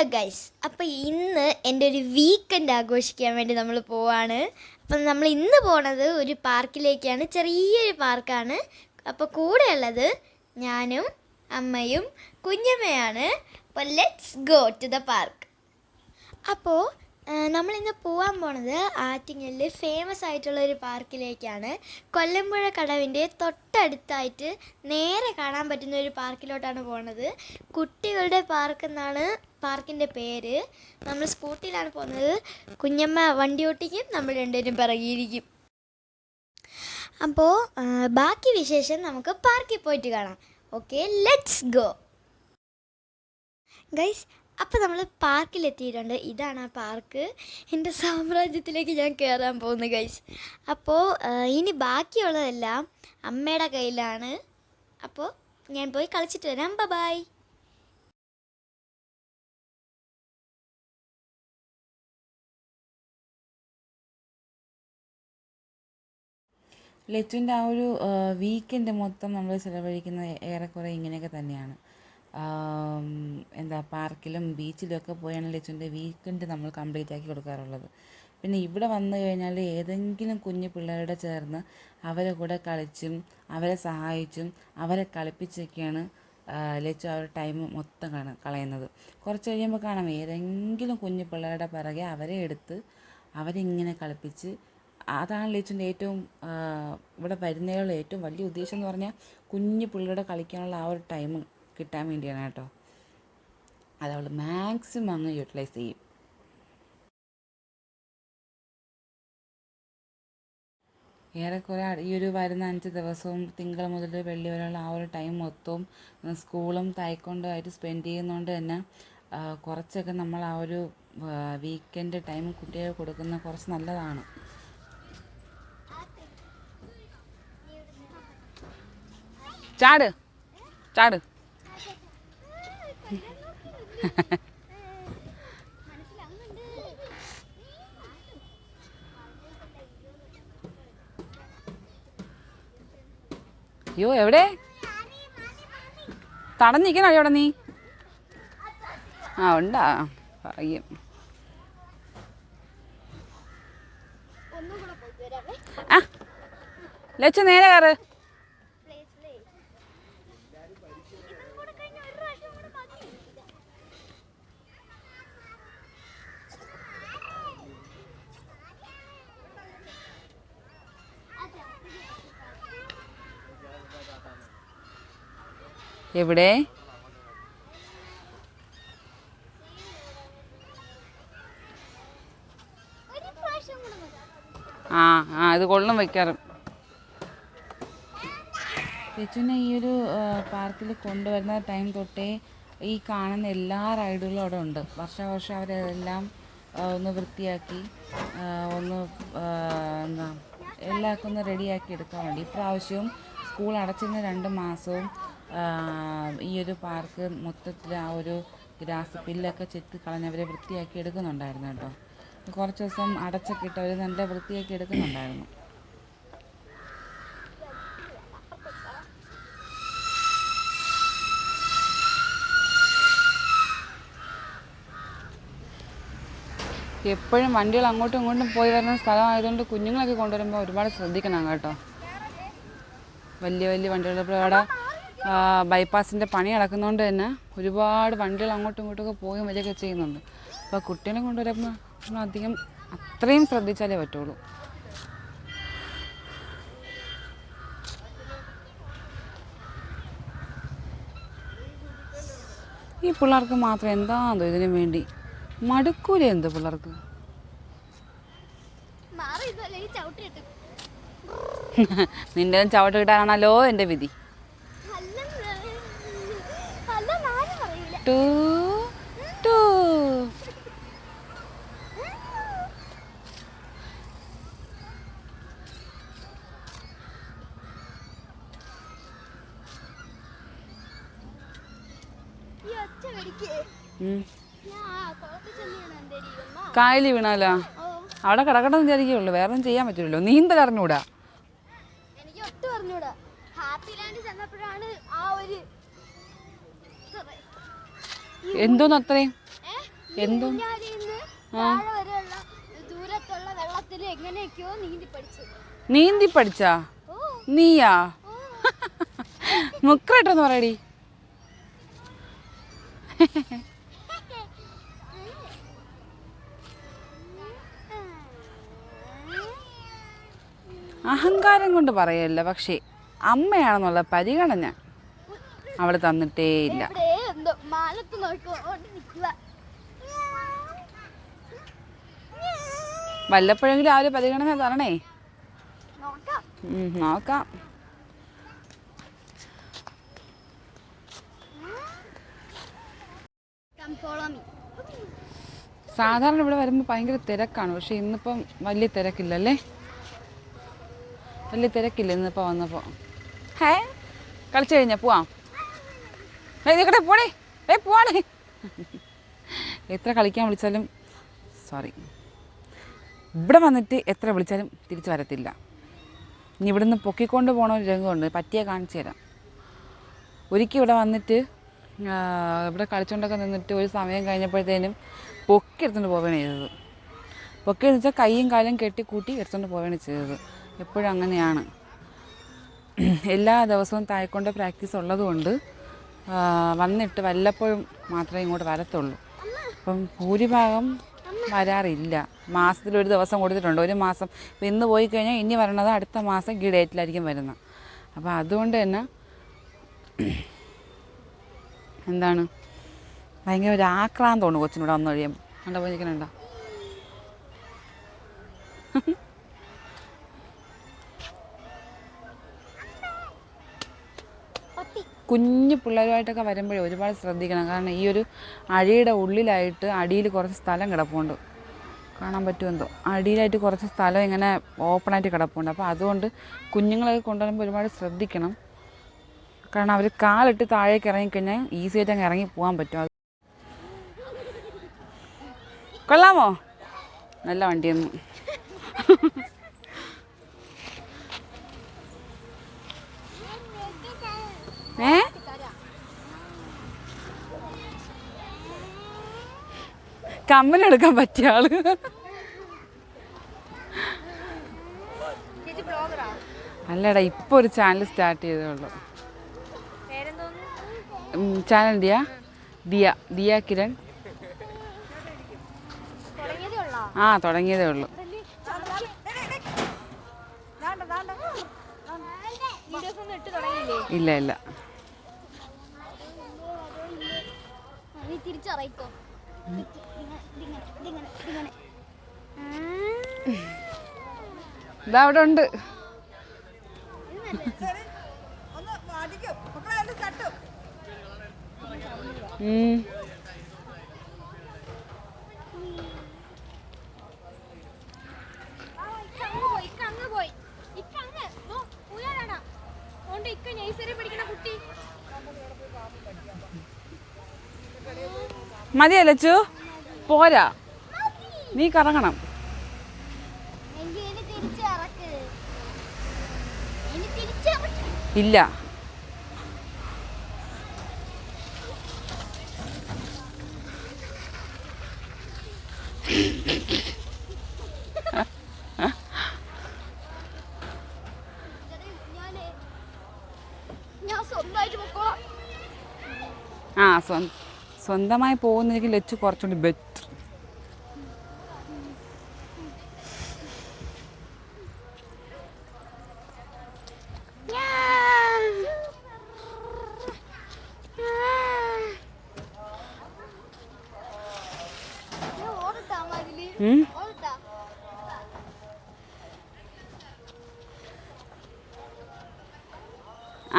Hello guys അപ്പോൾ ഇന്ന് എന്റെ ഒരു വീക്കെൻഡ് ആഘോഷിക്കാൻ വേണ്ടി നമ്മൾ പോവാണ്. അപ്പം നമ്മൾ ഇന്ന് പോണത് ഒരു പാർക്കിലേക്കാണ്. ചെറിയൊരു പാർക്കാണ്. അപ്പോൾ കൂടെയുള്ളത് ഞാനും അമ്മയും കുഞ്ഞമ്മയാണ്. അപ്പോൾ let's go to the park അപ്പോൾ നമ്മളിന്ന് പോകാൻ പോണത് ആറ്റിങ്ങലിൽ ഫേമസ് ആയിട്ടുള്ള ഒരു പാർക്കിലേക്കാണ്. കൊല്ലമ്പുഴ കടവിന്റെ തൊട്ടടുത്തായിട്ട് നേരെ കാണാൻ പറ്റുന്ന ഒരു പാർക്കിലോട്ടാണ് പോണത്. കുട്ടികളുടെ പാർക്ക് എന്നാണ് പാർക്കിന്റെ പേര്. നമ്മൾ സ്കൂട്ടിയിലാണ് പോകുന്നത്. കുഞ്ഞമ്മ വണ്ടി ഓട്ടിക്കും നമ്മൾ രണ്ടുപേരും പിറകിയിരിക്കും. അപ്പോൾ ബാക്കി വിശേഷം നമുക്ക് പാർക്കിൽ പോയിട്ട് കാണാം. Okay let's go. ഗൈസ് അപ്പോൾ നമ്മൾ പാർക്കിലെത്തിയിട്ടുണ്ട് ഇതാണ് ആ പാർക്ക്. എന്റെ സാമ്രാജ്യത്തിലേക്ക് ഞാൻ കയറാൻ പോകുന്നു ഗൈസ്. അപ്പോൾ ഇനി ബാക്കിയുള്ളതെല്ലാം അമ്മയുടെ കയ്യിലാണ്. അപ്പോൾ ഞാൻ പോയി കളിച്ചിട്ട് വരാം. ബൈ ലെറ്റുവിന്റെ ആ ഒരു വീക്കെൻഡ് മൊത്തം നമ്മൾ ചിലവഴിക്കുന്നത് ഏറെക്കുറെ ഇങ്ങനെയൊക്കെ തന്നെയാണ്. എന്താ പാർക്കിലും ബീച്ചിലൊക്കെ പോയാണ് ലെറ്റുവിന്റെ വീക്കെൻഡ് നമ്മൾ കംപ്ലീറ്റ് ആക്കി കൊടുക്കാറുള്ളത്. പിന്നെ ഇവിടെ വന്നു കഴിഞ്ഞാൽ ഏതെങ്കിലും കുഞ്ഞു പിള്ളേരുടെ ചേർന്ന് അവരെ കൂടെ കളിച്ചും അവരെ സഹായിച്ചും അവരെ കളിപ്പിച്ചൊക്കെയാണ് ലച്ചു ആ ഒരു ടൈം മൊത്തം കാണ കളയുന്നത്. കുറച്ച് കഴിയുമ്പോൾ കാണാം ഏതെങ്കിലും കുഞ്ഞു പിള്ളേരുടെ പിറകെ അവരെ എടുത്ത് അവരിങ്ങനെ കളിപ്പിച്ച് അതാണ് ലിച്ചുന്റെ ഏറ്റവും ഇവിടെ വരുന്നതിലുള്ള ഏറ്റവും വലിയ ഉദ്ദേശം എന്ന് പറഞ്ഞാൽ കുഞ്ഞു പുള്ളിയുടെ കളിക്കാനുള്ള ആ ഒരു ടൈം കിട്ടാൻ വേണ്ടിയാണ് കേട്ടോ. അത് അവൾ മാക്സിമം അങ്ങ് യൂട്ടിലൈസ് ചെയ്യും. ഏറെക്കുറെ ഈ ഒരു വരുന്ന അഞ്ച് ദിവസവും തിങ്കൾ മുതൽ വെള്ളി വരെയുള്ള ആ ഒരു ടൈം മൊത്തവും സ്കൂളും തായ്ക്കൊണ്ടുമായിട്ട് സ്പെൻഡ് ചെയ്യുന്നതുകൊണ്ട് തന്നെ കുറച്ചൊക്കെ നമ്മൾ ആ ഒരു വീക്കെൻഡ് ടൈം കുട്ടികൾക്ക് കൊടുക്കുന്ന കുറച്ച് നല്ലതാണ്. ചാട്. ചാട്. അയ്യോ എവിടെ? തടഞ്ഞിരിക്കണോ അവിടെ നീ? ആ ഉണ്ടാ. ഭാഗ്യം. ആ ലച്ചു നേരെ കയറ്. എവിടെ? ആ ആ ഇത് കൊള്ളും വയ്ക്കാറ് ലച്ചുവിനെ ഈ ഒരു പാർക്കിൽ കൊണ്ടുവരുന്ന ടൈം തൊട്ടേ ഈ കാണുന്ന എല്ലാ റൈഡുകളും അവിടെ ഉണ്ട്. വർഷാവർഷം അവരെല്ലാം ഒന്ന് വൃത്തിയാക്കി ഒന്ന് എന്താ എല്ലാവർക്കും ഒന്ന് റെഡിയാക്കി എടുക്കാൻ വേണ്ടി. ഇപ്രാവശ്യവും സ്കൂൾ അടച്ചിരുന്ന രണ്ട് മാസവും ഈ ഒരു പാർക്ക് മൊത്തത്തിൽ ആ ഒരു ഗ്രാസ് പില്ലൊക്കെ ചെത്തി കളഞ്ഞവരെ വൃത്തിയാക്കി എടുക്കുന്നുണ്ടായിരുന്നു കേട്ടോ. കുറച്ച് ദിവസം അടച്ചൊക്കെ ഇട്ട് അവർ നല്ല വൃത്തിയാക്കി എടുക്കുന്നുണ്ടായിരുന്നു. എപ്പോഴും വണ്ടികൾ അങ്ങോട്ടും ഇങ്ങോട്ടും പോയി വരുന്ന സ്ഥലമായതുകൊണ്ട് കുഞ്ഞുങ്ങളൊക്കെ കൊണ്ടുവരുമ്പോൾ ഒരുപാട് ശ്രദ്ധിക്കണം കേട്ടോ. വലിയ വലിയ വണ്ടികളുടെ ഇപ്പോൾ ഇവിടെ ബൈപ്പാസിന്റെ പണി നടക്കുന്നതുകൊണ്ട് തന്നെ ഒരുപാട് വണ്ടികൾ അങ്ങോട്ടും ഇങ്ങോട്ടൊക്കെ പോയി വരികയൊക്കെ ചെയ്യുന്നുണ്ട്. അപ്പോൾ കുട്ടികളെ കൊണ്ടുവരുമ്പോൾ നമ്മൾ അധികം അത്രയും ശ്രദ്ധിച്ചാലേ പറ്റുള്ളൂ. ഈ പിള്ളേർക്ക് മാത്രം എന്താണോ ഇതിനു വേണ്ടി? മടുക്കൂല എന്ത് പിള്ളേർക്ക്? നിന്റെ ചവിട്ട് കിട്ടാനാണല്ലോ എന്റെ വിധി അല്ല നാല് പറയൂല ടു ടു ഈ ഒറ്റ വെടിക്ക് ഉം. ഞാൻ ആ കുളത്തിൽ ചെന്ന് two. കായലി വീണാലോ? അവിടെ കിടക്കണം വിചാരിക്കുള്ളൂ വേറെ ഒന്നും ചെയ്യാൻ പറ്റില്ലല്ലോ. നീന്തൽ അറിഞ്ഞൂടാ എനിക്ക് ഒട്ടും അറിഞ്ഞൂടാ. ഹാപ്പി ലാൻഡ് ചെന്നപ്പോഴാണ് ആ ഒരു എന്തോന്ന് അത്രയും? എന്തോ നീന്തി പഠിച്ചു. നീയാ? മുക്കറട്ടെന്ന് പറയടി. അഹങ്കാരം കൊണ്ട് പറയല്ല പക്ഷേ അമ്മയാണെന്നുള്ള പരിഗണന അവൾ തന്നിട്ടേ മാലത്ത് നോക്കിക്കൊണ്ട് നിൽക്കുക. വല്ലപ്പോഴെങ്കിലും ആ ഒരു പരിഗണന തരണേ. നോക്കാം. സാധാരണ ഇവിടെ വരുമ്പോൾ ഭയങ്കര തിരക്കാണ്. പക്ഷെ ഇന്നിപ്പം വലിയ തിരക്കില്ലല്ലേ? വലിയ തിരക്കില്ല ഇന്നിപ്പോൾ വന്നപ്പോൾ ഹേ? കളിച്ചു കഴിഞ്ഞാ പോവാം. നിൽക്കട്ടെ പോടേ. ഏ എത്ര കളിക്കാൻ വിളിച്ചാലും സോറി ഇവിടെ വന്നിട്ട് എത്ര വിളിച്ചാലും തിരിച്ചു വരത്തില്ല. ഇനി ഇവിടെ നിന്ന് പൊക്കിക്കൊണ്ട് പോകണ ഒരു രംഗമുണ്ട്. പറ്റിയ കാണിച്ചു തരാം. ഒരിക്കൽ ഇവിടെ വന്നിട്ട് ഇവിടെ കളിച്ചുകൊണ്ടൊക്കെ നിന്നിട്ട് ഒരു സമയം കഴിഞ്ഞപ്പോഴത്തേനും പൊക്കി എടുത്തുകൊണ്ട് പോവുകയാണ് ചെയ്തത്. പൊക്കി എന്ന് വെച്ചാൽ കൈയും കാലും കെട്ടി കൂട്ടി എടുത്തുകൊണ്ട് പോവുകയാണ് ചെയ്തത്. എപ്പോഴും അങ്ങനെയാണ്. എല്ലാ ദിവസവും തായ്ക്കൊണ്ട് പ്രാക്ടീസ് ഉള്ളതുകൊണ്ട് വന്നിട്ട് വല്ലപ്പോഴും മാത്രമേ ഇങ്ങോട്ട് വരത്തുള്ളൂ. അപ്പം ഭൂരിഭാഗം വരാറില്ല. മാസത്തിൽ ഒരു ദിവസം കൊടുത്തിട്ടുണ്ട്. ഒരു മാസം ഇപ്പം ഇന്ന് പോയി കഴിഞ്ഞാൽ ഇനി വരണത് അടുത്ത മാസം ഈ ഡേറ്റിലായിരിക്കും വരുന്നത്. അപ്പോൾ അതുകൊണ്ട് തന്നെ എന്താണ്? ഭയങ്കര ഒരു ആക്രാന്തമാണ് കൊച്ചിനോട് വന്നു കഴിയുമ്പോൾ കണ്ടോ പോയി കുഞ്ഞു പിള്ളേരുമായിട്ടൊക്കെ വരുമ്പോഴേ ഒരുപാട് ശ്രദ്ധിക്കണം. കാരണം ഈ ഒരു അഴിയുടെ ഉള്ളിലായിട്ട് അടിയിൽ കുറച്ച് സ്ഥലം കിടപ്പുണ്ട്. കാണാൻ പറ്റുമെന്തോ അടിയിലായിട്ട് കുറച്ച് സ്ഥലം ഇങ്ങനെ ഓപ്പണായിട്ട് കിടപ്പുണ്ട്. അപ്പോൾ അതുകൊണ്ട് കുഞ്ഞുങ്ങളൊക്കെ കൊണ്ടുവരുമ്പോൾ ഒരുപാട് ശ്രദ്ധിക്കണം. കാരണം അവർ കാലിട്ട് താഴേക്ക് ഇറങ്ങിക്കഴിഞ്ഞാൽ ഈസി ആയിട്ട് അങ്ങ് ഇറങ്ങി പോകാൻ പറ്റും. അത് കൊള്ളാമോ? നല്ല വണ്ടിയൊന്നും. ഏ? കമ്മലെടുക്കാൻ പറ്റിയ ആൾ. അല്ലടാ ഇപ്പൊ ഒരു ചാനൽ സ്റ്റാർട്ട് ചെയ്തേ ഉള്ളൂ. ചാനൽ ദിയ ദിയ ദിയ കിരൺ. ആ തുടങ്ങിയതേ ഉള്ളൂ. ഇല്ല ഇല്ല നീ തിരിച്ചറിയിക്കോ. അവിടെ ഉണ്ട്. ഉം. അങ്ങ് പോയി ഇക്ക അങ്ങ് പോയി ഇക്ക അങ്ങ് ഓ ഉയരാടാ അതുകൊണ്ട് ഇക്ക നഴ്സറി പഠിക്കണ കുട്ടി മതിയല്ലോ ചു പോരാ. നീ കറങ്ങണം. ഇല്ല. ആ സ്വ സ്വന്തമായി പോകുന്നതിലേക്ക് ലച്ചു കുറച്ചുകൂടി ബെറ്റർ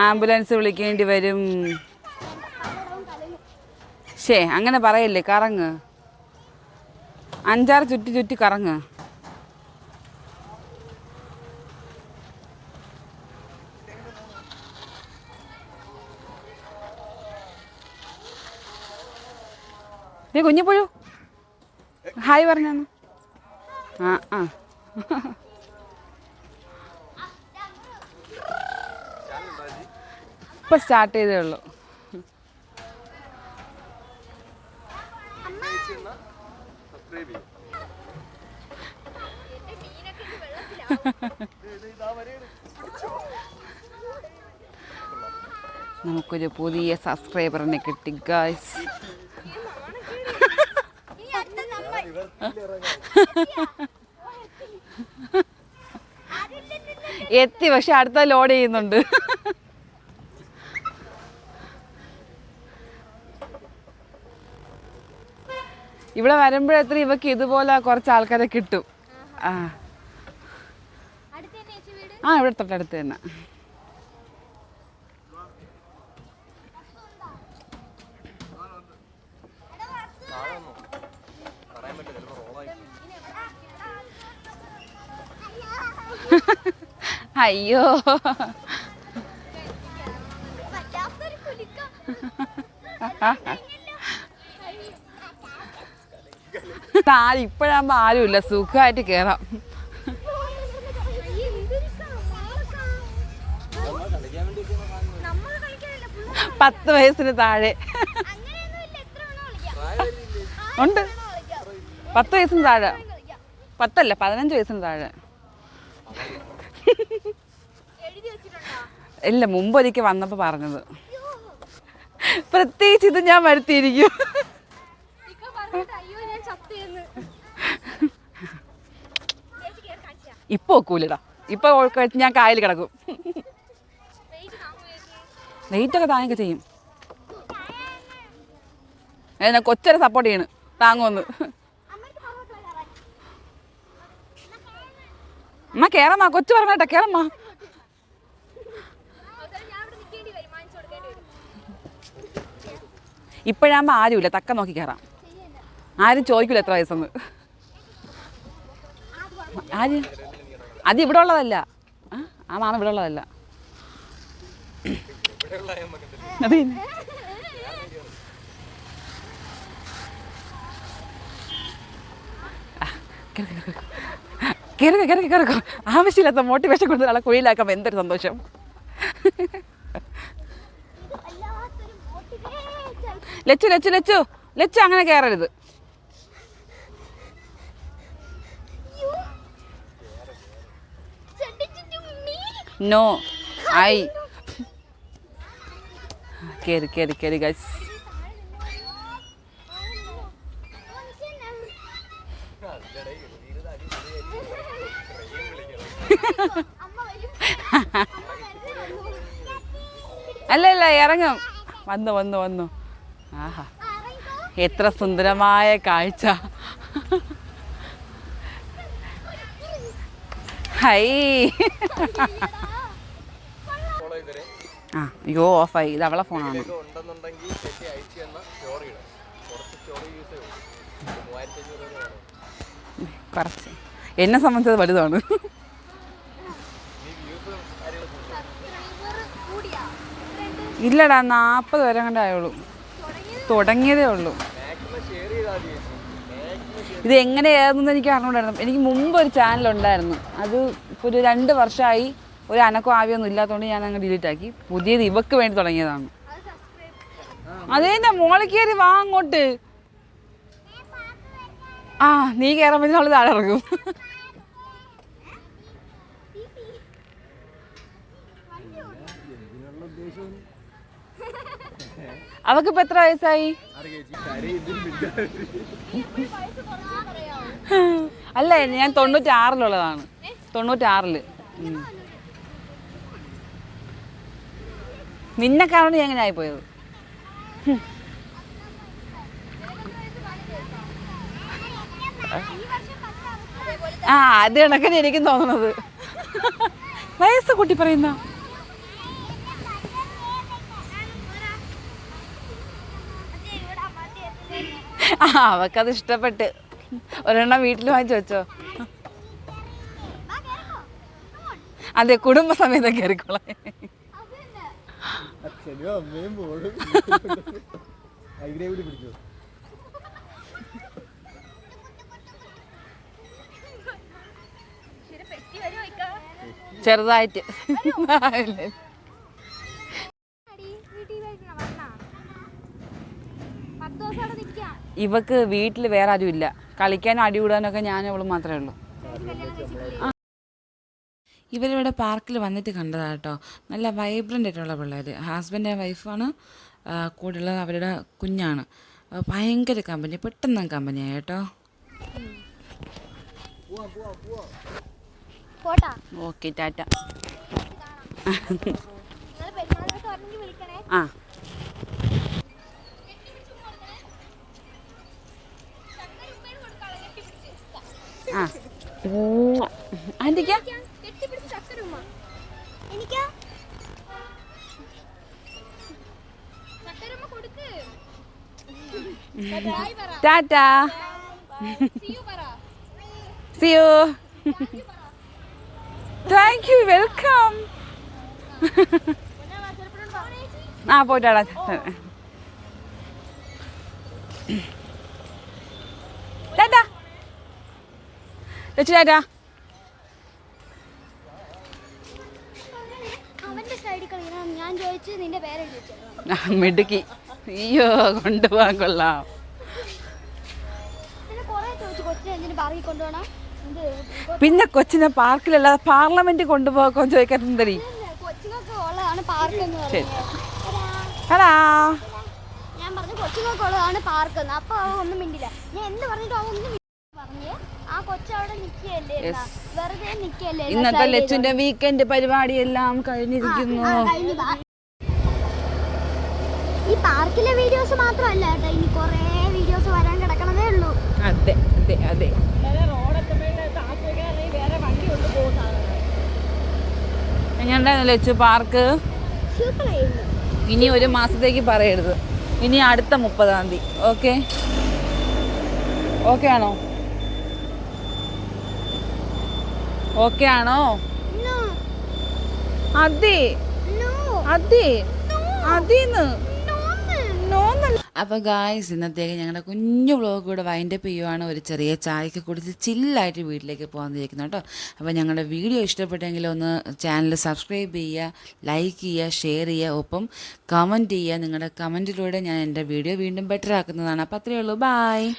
ആംബുലൻസ് വിളിക്കേണ്ടി വരും. ശേ അങ്ങനെ പറയല്ലേ കറങ്ങ്. അഞ്ചാറ് ചുറ്റി ചുറ്റി കറങ്ങ്. ഏ കുഞ്ഞിപ്പുഴു. ഹായ് പറഞ്ഞു ആ ആ. ഇപ്പം സ്റ്റാർട്ട് ചെയ്തേ ഉള്ളൂ. സബ്സ്ക്രൈബ് ചെയ്യും. നമുക്കൊരു പുതിയ സബ്സ്ക്രൈബറിനെ കിട്ടി ഗായ്സ് എത്തി പക്ഷെ അടുത്ത ലോഡ് ചെയ്യുന്നുണ്ട്. ഇവിടെ വരുമ്പോഴെത്ര ഇവക്ക് ഇതുപോലെ കുറച്ച് ആൾക്കാരെ കിട്ടും. ആ. ആ ഇവിടെ തൊട്ടടുത്ത് തന്നെ. അയ്യോ. വല്ലാത്തൊരു താഴെ ഇപ്പോഴാകുമ്പോൾ ആരുമില്ല സുഖമായിട്ട് full പത്ത് വയസ്സിന് താഴെ. ഉണ്ട്. പത്ത് വയസ്സിന് താഴെ. പത്തല്ല പതിനഞ്ച് വയസ്സിന് താഴെ? ഇല്ല മുമ്പ് ഒരിക്കൽ വന്നപ്പോൾ പറഞ്ഞത് പ്രത്യേകിച്ച് ഇത് ഞാൻ വരുത്തിയിരിക്കും ഇക്ക പറഞ്ഞിട്ട്, അയ്യോ, ഞാൻ ചത്തുയെന്ന്. ചേച്ചി കേറി കാണിച്ചാ. ഇപ്പോൾ ഒക്കൂലടാ. ഇപ്പോൾ ഞാൻ കായൽ കിടക്കും. നെയ്റ്റൊക്കെ താങ്ങൊക്കെ ചെയ്യും. ഞാൻ കൊച്ചരെ സപ്പോർട്ട് ചെയ്യണ്. താങ്ങുമെന്ന് എന്നാ കേറമ്മ കൊച്ചു പറഞ്ഞേട്ടാ കേറമ്മ. ഇപ്പോഴാകുമ്പോൾ ആരുമില്ല തക്ക നോക്കി കയറാം ആരും ചോദിക്കില്ല എത്ര വയസ്സെന്ന്. ആര്? അത് ഇവിടെ ഉള്ളതല്ല ആ, മാമ ഇവിടെ ഉള്ളതല്ല അത് കിറക്ക് ആ, കേറ്, കേറ്, കേറ്. കേറുക കേറുക കേറുക ആവശ്യമില്ലാത്ത മോട്ടിവേഷൻ കൊടുത്ത ആളെ കുഴിയിലാക്കുമ്പോൾ എന്തൊരു സന്തോഷം. ലച്ചു ലച്ചു ലച്ചു. ലച്ചു അങ്ങനെ കയറരുത് നോ ഐ കയറി കയറി കയറി ഗൈസ് അല്ല അല്ല ഇറങ്ങും. വന്നു വന്നു വന്നു. ആഹാ. എത്ര സുന്ദരമായ കാഴ്ച. ഹൈ ആ അയ്യോ ഓഫായി. ഇത് അവളെ ഫോണാണ് കുറച്ച് എന്നെ സംബന്ധിച്ചത് വലുതാണ്. ഇല്ലടാ നാൽപ്പത് വരെ കണ്ടേ ആയുള്ളൂ. തുടങ്ങിയതേ ഉള്ളൂ മാക്സിമം ഷെയർ ചെയ്താൽ മതി ചേച്ചി മാക്സിമം ഷെയർ ഇത് എങ്ങനെയായിരുന്നു എനിക്ക് അറിഞ്ഞുകൊണ്ടായിരുന്നു എനിക്ക് മുമ്പ് ഒരു ചാനൽ ഉണ്ടായിരുന്നു. അത് ഒരു രണ്ട് വർഷമായി ഒരു അനക്കോ ആവിയൊന്നും ഇല്ലാത്തതുകൊണ്ട് ഞാൻ അങ്ങ് ഡിലീറ്റ് ആക്കി. പുതിയത് ഇവക്ക് വേണ്ടി തുടങ്ങിയതാണ്. അതേന്നെ മോളിൽ കയറി വാ അങ്ങോട്ട്. ആ നീ കയറുമ്പോൾ അവൾ താഴെ ഇറങ്ങും. അവക്കിപ്പോ എത്ര വയസ്സായി? അല്ല ഞാൻ തൊണ്ണൂറ്റാറിലുള്ളതാണ്. തൊണ്ണൂറ്റാറിൽ. ഉം. നിന്നെ കാരണം ഞാൻ എങ്ങനെ ആയിപ്പോയത് ആ അത് കണക്കിന് എനിക്കും തോന്നുന്നത് വയസ്സ് കുട്ടി പറയുന്ന. ആ അവക്കത് ഇഷ്ടപ്പെട്ട്. ഒരെണ്ണം വീട്ടിൽ വാങ്ങിച്ചു വെച്ചോ. അതെ കുടുംബസമേതം കയറിക്കോളാം. അച്ഛനും അമ്മയും മോളും. അതിനെ കൂടി പിടിച്ചു പെറ്റി. വരുമോ ഇക്ക ചെറുതായിട്ട് അടി വീട്ടിൽ വരുന്ന വന്നാ പത്ത് ദിവസം അവിടെ നിൽക്കാ ഇവക്ക് വീട്ടിൽ വേറെ ആരും ഇല്ല. കളിക്കാൻ അടി കൂടാനൊക്കെ ഞാനും അവളും മാത്രമേ ഉള്ളൂ. ഇവരിവിടെ പാർക്കിൽ വന്നിട്ട് കണ്ടതാണ് കേട്ടോ നല്ല വൈബ്രന്റ് ആയിട്ടുള്ള പിള്ളേർ ഹസ്ബൻഡ് ആൻഡ് കൂടെ ഉള്ളത് അവരുടെ കുഞ്ഞാണ്. ഭയങ്കര കമ്പനി പെട്ടെന്ന് കമ്പനിയാണ് കേട്ടോ. പോട്ടാ. Okay tata. ആ. ആ tata See you. Thank you. Welcome. ആ പോയിട്ടാടാ ടാറ്റ ലച്ചു ടാറ്റ അവന്റെ സൈഡിൽ കളിക്കണം ഞാൻ ചോദിച്ച് നിന്റെ പേര് ചോദിച്ചു ആ, മിടുക്കി. അയ്യോ കൊണ്ടുപോകാൻ കൊള്ളാം. പിന്നെ കൊച്ചിനെ പാർക്കിലല്ലാതെ പാർലമെന്റ് കൊണ്ടുപോകാൻ ചോദിക്കാൻ എന്ന് ശരി. ഹടാ ഞാൻ പറഞ്ഞു കൊച്ചിനൊക്കെ ഉള്ളതാണ് പാർക്ക് അപ്പൊ അവൻ ഒന്നും മിണ്ടില്ല. ഞാൻ എന്ത് പറഞ്ഞിട്ട് അവൻ ഒന്നും ഇന്നത്തെ ലച്ചുന്റെ വീക്കെൻഡ് പരിപാടിയെല്ലാം കഴിഞ്ഞിരിക്കുന്നു. ആ, കഴിഞ്ഞു വാ. ഈ പാർക്കിലെ വീഡിയോസ് മാത്രമല്ല കേട്ടോ ഇനി കുറേ വീഡിയോസ് വരാൻ കിടക്കണതേ ഉള്ളൂ. അതെ അതെ അതെ. എങ്ങനെയുണ്ടായിരുന്നു ലച്ചു പാർക്ക്? ഇനി ഒരു മാസത്തേക്ക് പറയരുത്. ഇനി അടുത്ത മുപ്പതാം തീയതി. ഓക്കെ? ഓക്കെ ആണോ? ഓക്കെ ആണോ? അതെ. അതെ. അതേന്ന്. അപ്പോൾ ഗായ്സ് ഇന്നത്തേക്ക് ഞങ്ങളുടെ കുഞ്ഞു വ്ളോഗ് കൂടെ വൈൻഡപ്പ് ചെയ്യുവാണ്. ഒരു ചെറിയ ചായക്ക് കുടിച്ച് ചില്ലായിട്ട് വീട്ടിലേക്ക് പോകാൻ ഇരിക്കുന്നു കേട്ടോ. അപ്പോൾ ഞങ്ങളുടെ വീഡിയോ ഇഷ്ടപ്പെട്ടെങ്കിൽ ഒന്ന് ചാനൽ സബ്സ്ക്രൈബ് ചെയ്യുക ലൈക്ക് ചെയ്യുക ഷെയർ ചെയ്യുക. ഒപ്പം കമന്റ് ചെയ്യുക. നിങ്ങളുടെ കമന്റിലൂടെ ഞാൻ എന്റെ വീഡിയോ വീണ്ടും ബെറ്റർ ആക്കുന്നതാണ്. അപ്പോൾ അത്രയേ ഉള്ളൂ. ബായ്